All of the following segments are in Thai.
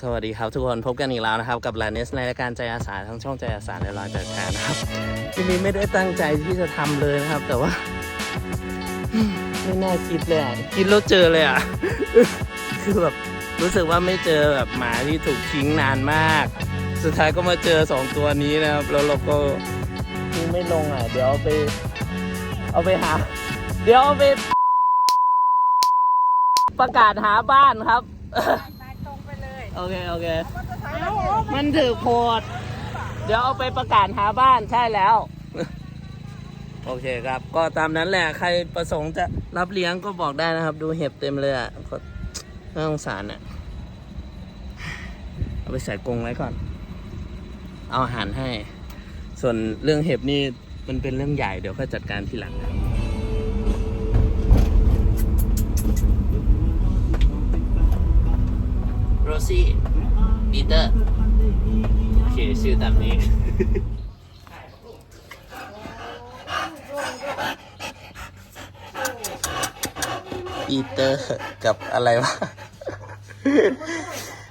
สวัสดีครับทุกคนพบกันอีกแล้วนะครับ กับแลาเนสในรายการใจอาสาทั้งช่องใจอาสาและร้อยแปดแปดนะครับทีนี้ไม่ได้ตั้งใจที่จะทำเลยนะครับ แต่ว่า ไม่น่าคิดเลยอะคิดแล้วเจอเลยอะคือแบบรู้สึกว่าไม่เจอแบบหมาที่ถูกทิ้งนานมาก สุดท้ายก็มาเจอสองตัวนี้นะครับแล้วเราก็ทิ้งไม่ลงอะเดี๋ยวเอาไป เอาไปหา เดี๋ยวเอาไปประกาศหาบ้านครับ โอเค โอเค มันถือโพด เดี๋ยวเอาไปประกาศหาบ้านใช่แล้ว โอเคครับ ก็ตามนั้นแหละ ใครประสงค์จะรับเลี้ยงก็บอกได้นะครับ ดูเห็บเต็มเลยอะก็น่าสงสารอะ เอาไปใส่กรงไว้ก่อน เอาอาหารให้ ส่วนเรื่องเห็บนี่มันเป็นเรื่องใหญ่เดี๋ยวค่อยจัดการทีหลังครั ซี่ปีเตอร์โอเคชื่อตามนี้ ปีเตอร์กับอะไรวะ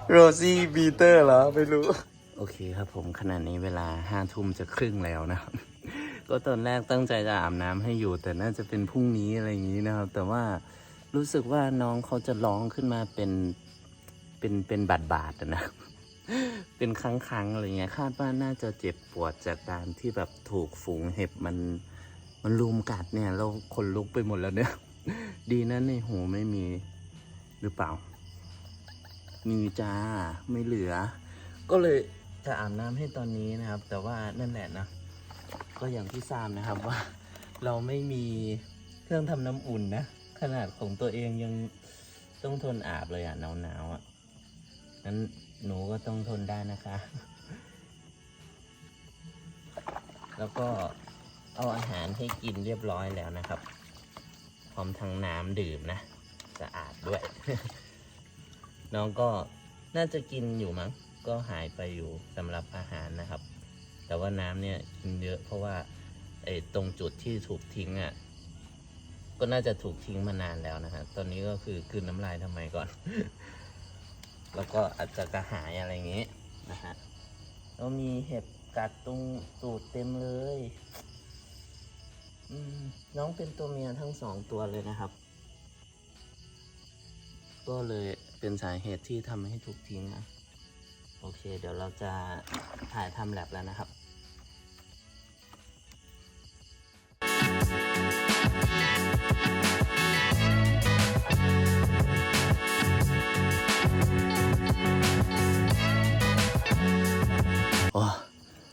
โรซี่ปีเตอร์เหรอ ไม่รู้ โอเคครับผมขณะนี้เวลาห้าทุ่มจะครึ่งแล้วนะครับ ก็ตอนแรกตั้งใจจะอาบน้ำให้อยู่ แต่น่าจะเป็นพรุ่งนี้อะไรอย่างนี้นะครับ แต่ว่ารู้สึกว่าน้องเขาจะร้องขึ้นมาเป็น เป็นเป็นบาดบาดนะ เป็นครั้งๆอะไรเงี้ยคาดว่าน่าจะเจ็บปวดจากการที่แบบถูกฝูงเห็บมัน มันลุมกัดเนี่ยเราขนลุกไปหมดแล้วเนี่ย ดีนะในหูไม่มีหรือเปล่า มีจ้าไม่เหลือ ก็เลยจะอาบน้ำให้ตอนนี้นะครับ แต่ว่านั่นแหละนะ ก็อย่างที่ทราบนะครับว่า เราไม่มีเครื่องทำน้ำอุ่นนะ ขนาดของตัวเองยังต้องทนอาบเลยอะหนาวๆอะ งั้นหนูก็ต้องทนได้นะคะ แล้วก็เอาอาหารให้กินเรียบร้อยแล้วนะครับ พร้อมทั้งน้ำดื่มนะ สะอาดด้วย น้องก็น่าจะกินอยู่มั้ง ก็หายไปอยู่สำหรับอาหารนะครับ แต่ว่าน้ำเนี่ยกินเยอะเพราะว่าไอ้ตรงจุดที่ถูกทิ้งอะก็น่าจะถูกทิ้งมานานแล้วนะฮะ ตอนนี้ก็คือกลืนน้ำลายทำไมก่อน แล้วก็อาจจะกระหายอะไรอย่างงี้นะฮะแล้วมีเห็บกัดตรงตูดเต็มเลยน้องเป็นตัวเมียทั้งสองตัวเลยนะครับ ก็เลยเป็นสาเหตุที่ทำให้ถูกทิ้งนะ โอเค เดี๋ยวเราจะถ่ายทำแลบแล้วนะครับ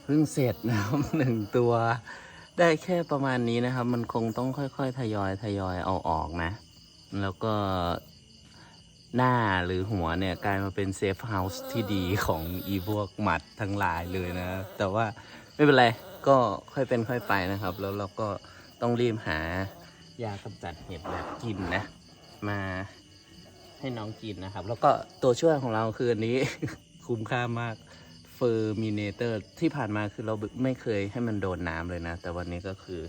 เพิ่งเสร็จนะครับหนึ่งตัว ได้แค่ประมาณนี้นะครับ มันคงต้องค่อยๆ ทยอยทยอยเอาออกนะ แล้วก็หน้าหรือหัวเนี่ยกลายมาเป็นเซฟเฮาส์ที่ดีของอีพวกหมัดทั้งหลายเลยนะ แต่ว่าไม่เป็นไรก็ค่อยเป็นค่อยไปนะครับ แล้วเราก็ต้องรีบหายากำจัดเห็บแบบกินนะ มาให้น้องกินนะครับ แล้วก็ตัวช่วยของเราคืออันนี้ คุ้มค่ามาก เฟอร์มิเนเตอร์ที่ผ่านมาคือเราไม่เคยให้มันโดนน้ำเลยนะ แต่วันนี้ก็คือ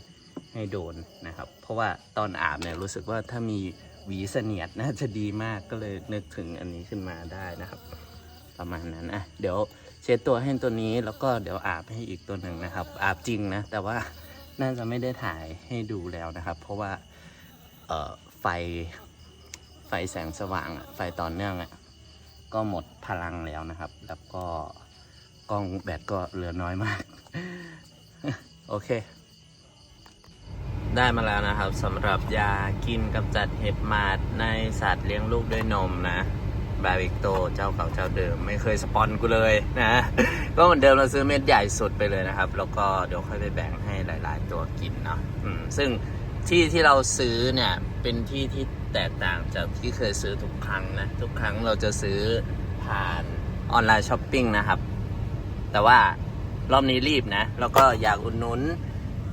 ให้โดนนะครับ เพราะว่าตอนอาบเนี่ยรู้สึกว่าถ้ามีหวีเสนียดน่าจะดีมากก็เลยนึกถึงอันนี้ขึ้นมาได้นะครับ ประมาณนั้นอะเดี๋ยวเช็ดตัวให้ตัวนี้แล้วก็เดี๋ยวอาบให้อีกตัวหนึ่งนะครับ อาบจริงนะ แต่ว่าน่าจะไม่ได้ถ่ายให้ดูแล้วนะครับ เพราะว่าเอ่อไฟไฟแสงสว่างไฟต่อเนื่องอะก็หมดพลังแล้วนะครับ แล้วก็ กล้องแบตก็เหลือน้อยมาก โอเค ได้มาแล้วนะครับสำหรับยากินกำจัดเห็บหมาดในสัตว์เลี้ยงลูกด้วยนมนะบาวิกโตเจ้าเก่าเจ้าเดิมไม่เคยสปอนกูเลยนะ ก็เหมือนเดิมเราซื้อเม็ดใหญ่สุดไปเลยนะครับ แล้วก็เดี๋ยวค่อยไปแบ่งให้หลาย ๆ ตัวกินเนาะซึ่งที่ที่เราซื้อเนี่ย เป็นที่ที่แตกต่างจากที่เคยซื้อทุกครั้งนะ ทุกครั้งเราจะซื้อผ่านออนไลน์ช้อปปิ้งนะครับ แต่ว่ารอบนี้รีบนะ แล้วก็อยากอุดหนุน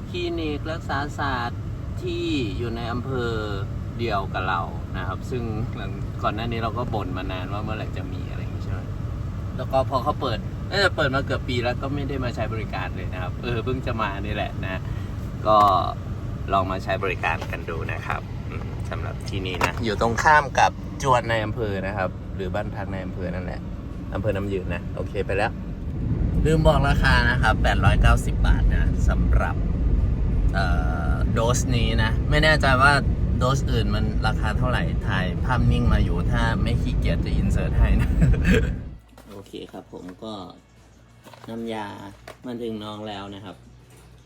คลินิกรักษาศาสตร์ที่อยู่ในอำเภอเดียวกับเรานะครับ ซึ่งหลังก่อนหน้านี้เราก็บ่นมานานว่าเมื่อไหร่จะมีอะไรอย่างนี้ใช่ไหมแล้วก็พอเขาเปิดน่าจะเปิดมาเกือบปีแล้วก็ไม่ได้มาใช้บริการเลยนะครับ เออเพิ่งจะมานี่แหละนะ ก็ลองมาใช้บริการกันดูนะครับสำหรับที่นี่นะ อยู่ตรงข้ามกับจวนในอำเภอนะครับ หรือบ้านพักในอำเภอนั่นแหละอำเภอน้ำยืนนะ โอเคไปแล้ว ลืมบอกราคานะครับ 890 บาทนะสำหรับโดสนี้นะ ไม่แน่ใจว่าโดสอื่นมันราคาเท่าไหร่ ถ่ายภาพนิ่งมาอยู่ถ้าไม่ขี้เกียจจะอินเสิร์ตให้นะ โอเคครับผมก็น้ำยามาถึงน้องแล้วนะครับ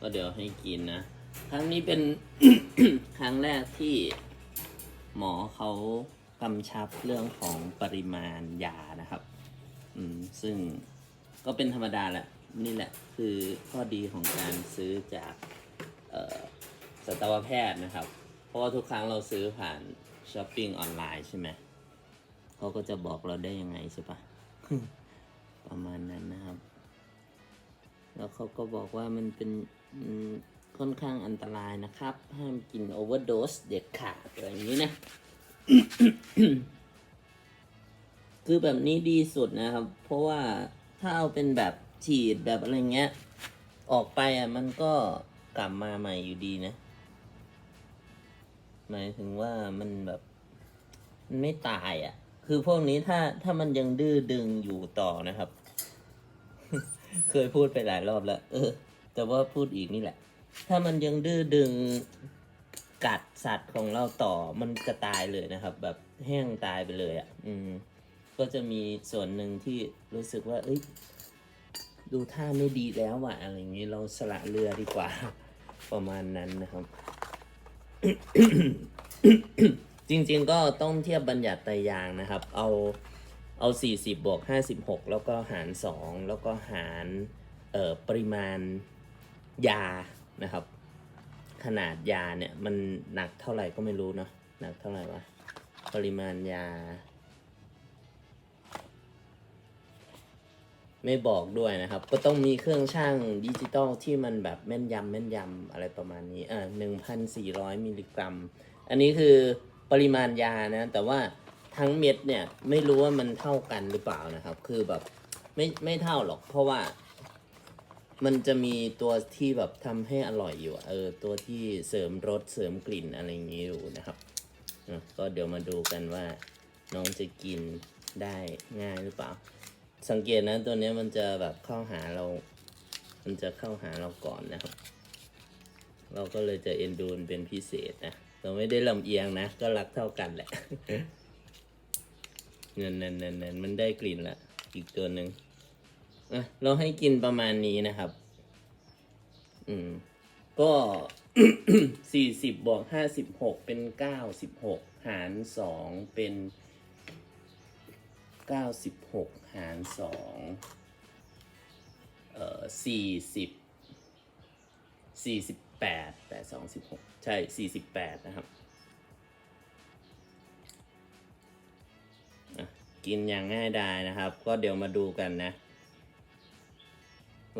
ก็เดี๋ยวให้กินนะ ครั้งนี้เป็น ครั้งแรกที่หมอเขากำชับเรื่องของปริมาณยานะครับ อืม ซึ่ง ก็เป็นธรรมดาแหละ นี่แหละคือข้อดีของการซื้อจากสัตวแพทย์นะครับ เพราะว่าทุกครั้งเราซื้อผ่านช้อปปิ้งออนไลน์ใช่ไหมเขาก็จะบอกเราได้ยังไงใช่ปะประมาณนั้นนะครับ แล้วเขาก็บอกว่ามันเป็นค่อนข้างอันตรายนะครับ ห้ามกินโอเวอร์โดสเด็ดขาดอะไรอย่างนี้นะ คือแบบนี้ดีสุดนะครับ เพราะว่า ถ้าเอาเป็นแบบฉีดแบบอะไรเงี้ย ออกไปอะมันก็กลับมาใหม่อยู่ดีนะ หมายถึงว่ามันแบบมันไม่ตายอะ คือพวกนี้ถ้าถ้ามันยังดื้อดึงอยู่ต่อนะครับ เคยพูดไปหลายรอบแล้ว เออ แต่ว่าพูดอีกนี่แหละ ถ้ามันยังดื้อดึงกัดสัตว์ของเราต่อมันจะตายเลยนะครับ แบบแห้งตายไปเลยอะ อืม ก็จะมีส่วนหนึ่งที่รู้สึกว่า เอ้ย ดูท่าไม่ดีแล้วว่ะอะไรอย่างนี้เราสละเรือดีกว่า ประมาณนั้นนะครับ จริงๆก็ต้องเทียบบัญญัติไตยางค์นะครับ เอาเอา 40 บวก 56 แล้วก็หาร 2 แล้วก็หารเอ่อปริมาณยานะครับ ขนาดยาเนี่ย มันหนักเท่าไหร่ก็ไม่รู้เนาะหนักเท่าไหร่วะปริมาณยา ไม่บอกด้วยนะครับ ก็ต้องมีเครื่องช่างดิจิตอลที่มันแบบแม่นยำแม่นยำอะไรประมาณนี้อ่าหนึ่งพันสี่ร้อยมิลลิกรัม อันนี้คือปริมาณยานะ แต่ว่าทั้งเม็ดเนี่ยไม่รู้ว่ามันเท่ากันหรือเปล่านะครับ คือแบบไม่ไม่เท่าหรอก เพราะว่ามันจะมีตัวที่แบบทำให้อร่อยอยู่ เออ ตัวที่เสริมรสเสริมกลิ่นอะไรอย่างนี้อยู่นะครับอะก็เดี๋ยวมาดูกันว่าน้องจะกินได้ง่ายหรือเปล่า สังเกตนะตัวนี้มันจะแบบเข้าหาเรา มันจะเข้าหาเราก่อนนะครับ เราก็เลยจะเอ็นดูนเป็นพิเศษนะ เราไม่ได้ลำเอียงนะ ก็รักเท่ากันแหละ เงินนันนันนันมันได้กลิ่นละ อีกตัวหนึ่งอะเราให้กินประมาณนี้นะครับ อืม ก็สี่สิบบวกห้าสิบหกเป็นเก้าสิบหกหารสองเป็น เก้าสิบหกหารสองเอ่อสี่สิบสี่สิบแปดแปดสองสิบหกใช่สี่สิบแปดนะครับกินอย่างง่ายดายนะครับ ก็เดี๋ยวมาดูกันนะ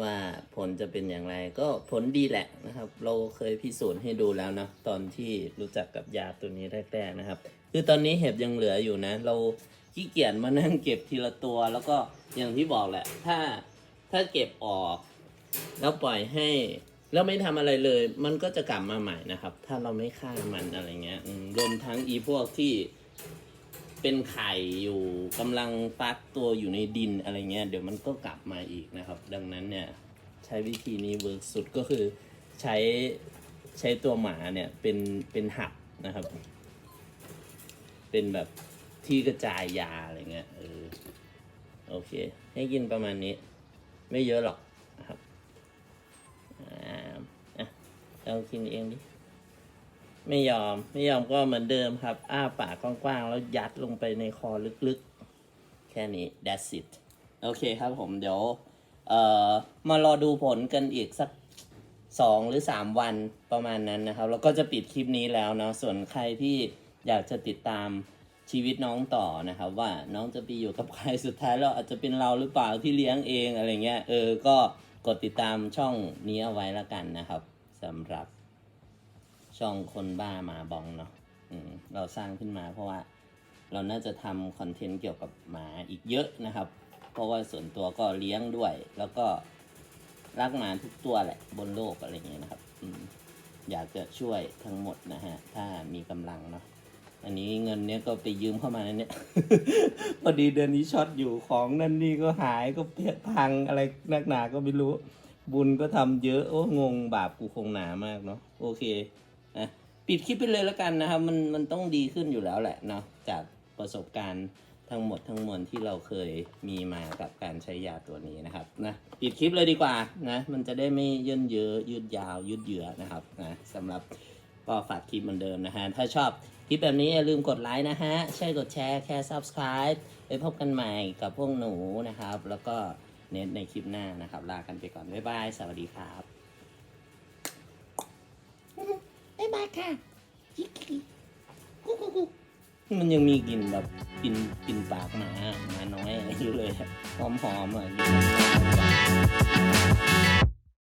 ว่าผลจะเป็นอย่างไรก็ผลดีแหละนะครับ เราเคยพิสูจน์ให้ดูแล้วนะตอนที่รู้จักกับยาตัวนี้แรกๆนะครับ คือตอนนี้เห็บยังเหลืออยู่นะ เรา ขี้เกียจมานั่งเก็บทีละตัว แล้วก็อย่างที่บอกแหละ ถ้าถ้าเก็บออก แล้วปล่อยให้ แล้วไม่ทำอะไรเลย มันก็จะกลับมาใหม่นะครับ ถ้าเราไม่ฆ่ามันอะไรเงี้ยรวมทั้งอีพวกที่เป็นไข่อยู่กำลังฟักตัวอยู่ในดินอะไรเงี้ยเดี๋ยวมันก็กลับมาอีกนะครับ ดังนั้นเนี่ยใช้วิธีนี้เวิร์กสุดก็คือใช้ใช้ตัวหมาเนี่ยเป็นเป็นหับนะครับ เป็นแบบ ที่กระจายยาอะไรเงี้ยเออโอเค ให้กินประมาณนี้ ไม่เยอะหรอกนะครับอ่าอะเรากินเองดิไม่ยอมไม่ยอมก็เหมือนเดิมครับ อ้าปากกว้างๆ แล้วยัดลงไปในคอลึกๆ แค่นี้ that's it โอเคครับผมเดี๋ยว เอ่อ มารอดูผลกันอีกสักสองหรือสามวันประมาณนั้นนะครับ แล้วก็จะปิดคลิปนี้แล้วเนาะส่วนใครที่อยากจะติดตาม ชีวิตน้องต่อนะครับ ว่าน้องจะไปอยู่กับใครสุดท้ายแล้วอาจจะเป็นเราหรือเปล่าที่เลี้ยงเองอะไรเงี้ยเออก็กดติดตามช่องนี้เอาไว้ล้วกันนะครับสำหรับช่องคนบ้าหมาบองเนาะเราสร้างขึ้นมาเพราะว่าเราน่าจะทำคอนเทนต์เกี่ยวกับหมาอีกเยอะนะครับ เพราะว่าส่วนตัวก็เลี้ยงด้วย แล้วก็รักหมาทุกตัวแหละบนโลกอะไรเงี้ยนะครับอยากจะช่วยทั้งหมดนะฮะถ้ามีกำลังเนาะ อันนี้เงินเนี้ยก็ไปยืมเข้ามาเนี่ย พอดีเดือนนี้ช็อตอยู่ของนั่นนี่ก็หายก็เพี้ยพังอะไรนักหนาก็ไม่รู้ บุญก็ทำเยอะ โอ้งงบาปกูคงหนามากเนาะโอเคอะปิดคลิปไปเลยแล้วกันนะครับ มันมันต้องดีขึ้นอยู่แล้วแหละเนาะจากประสบการณ์ทั้งหมดทั้งมวลที่เราเคยมีมากับการใช้ยาตัวนี้นะครับนะปิดคลิปเลยดีกว่านะมันจะได้ไม่เยินเยอะยืดยาวยืดเยื้อนะครับนะสำหรับ ก็ฝากคลิปเหมือนเดิมนะฮะ ถ้าชอบคลิปแบบนี้อย่าลืมกดไลค์นะฮะ ใช่กดแชร์แค่ subscribe ไปพบกันใหม่กับพวกหนูนะครับ แล้วก็เน้นในคลิปหน้านะครับ ลากันไปก่อน บ๊ายบาย สวัสดีครับ บ๊ายบายค่ะมันยังมีกลิ่นแบบกลิ่นกลิ่นปากหมาหมาน้อยอยู่เลยหอมๆอะ